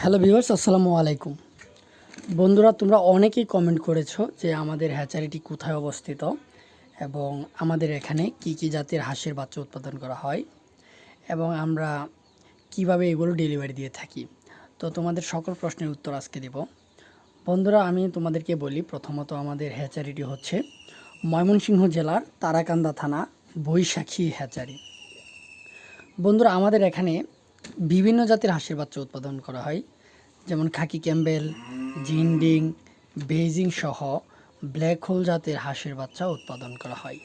Hello viewers আসসালামু আলাইকুম। বন্ধুরা, তোমরা অনেকেই কমেন্ট করেছ যে আমাদের হ্যাচারিটি কোথায় অবস্থিত এবং আমাদের এখানে কি কি জাতের হাঁসের বাচ্চা উৎপাদন করা হয় এবং আমরা কীভাবে এগুলো ডেলিভারি দিয়ে থাকি। তো তোমাদের সকল প্রশ্নের উত্তর আজকে দেব। বন্ধুরা, আমি তোমাদেরকে বলি, প্রথমত আমাদের হ্যাচারিটি হচ্ছে ময়মনসিংহ জেলার তারাকান্দা থানা বৈশাখী হ্যাচারি বন্ধুরা, আমাদের এখানে বিভিন্ন জাতের হাঁসের বাচ্চা উৎপাদন করা হয়। যেমন খাকি ক্যাম্বেল, জিন্ডিং, বেইজিং সহ ব্ল্যাক হোল জাতের হাঁসের বাচ্চা উৎপাদন করা হয়।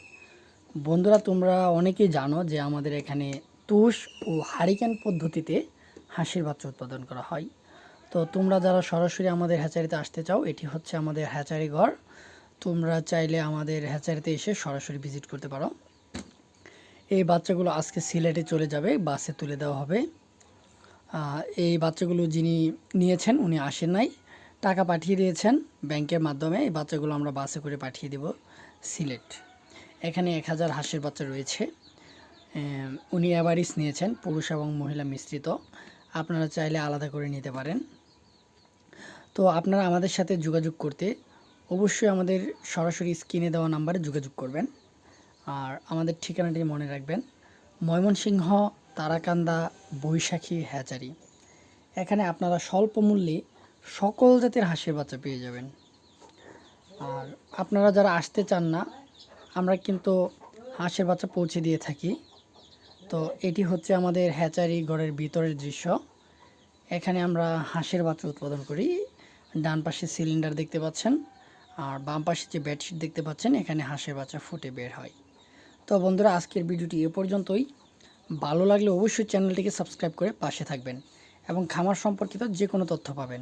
বন্ধুরা, তোমরা অনেকেই জানো যে আমাদের এখানে তুষ ও হারিকেন পদ্ধতিতে হাঁসের বাচ্চা উৎপাদন করা হয়। তো তোমরা যারা সরাসরি আমাদের হ্যাচারিতে আসতে চাও, এটি হচ্ছে আমাদের হ্যাচারি ঘর। তোমরা চাইলে আমাদের হ্যাচারিতে এসে সরাসরি ভিজিট করতে পারো। এই বাচ্চাগুলো আজকে সিলেটে চলে যাবে, বাসে তুলে দেওয়া হবে। এই বাচ্চাগুলো যিনি নিয়েছেন, উনি আসেন নাই। টাকা পাঠিয়ে দিয়েছেন ব্যাংকের মাধ্যমে। এই বাচ্চাগুলো আমরা বাসে করে পাঠিয়ে দেব সিলেট। এখানে এক হাজার হাঁসের বাচ্চা রয়েছে। উনি অ্যাভারিস নিয়েছেন, পুরুষ এবং মহিলা মিশ্রিত। আপনারা চাইলে আলাদা করে নিতে পারেন। তো আপনারা আমাদের সাথে যোগাযোগ করতে অবশ্যই আমাদের সরাসরি স্ক্রিনে দেওয়া নাম্বারে যোগাযোগ করবেন। আর আমাদের ঠিকানাটি মনে রাখবেন। ময়মনসিংহ তারাকান্দা বৈশাখী হ্যাচারি। এখানে আপনারা স্বল্প মূল্যে সকল জাতের হাঁসের বাচ্চা পেয়ে যাবেন। আর আপনারা যারা আসতে চান না, আমরা কিন্তু হাঁসের বাচ্চা পৌঁছে দিয়ে থাকি। তো এটি হচ্ছে আমাদের হ্যাচারি ঘরের ভিতরের দৃশ্য। এখানে আমরা হাঁসের বাচ্চা উৎপাদন করি। ডান পাশে সিলিন্ডার দেখতে পাচ্ছেন, আর বাম পাশে যে বেডশিট দেখতে পাচ্ছেন, এখানে হাঁসের বাচ্চা ফুটে বের হয়। তো বন্ধুরা, আজকের ভিডিওটি এ পর্যন্তই। ভালো লাগলে অবশ্যই চ্যানেলটিকে সাবস্ক্রাইব করে পাশে থাকবেন এবং খামার সম্পর্কিত যে কোনো তথ্য পাবেন।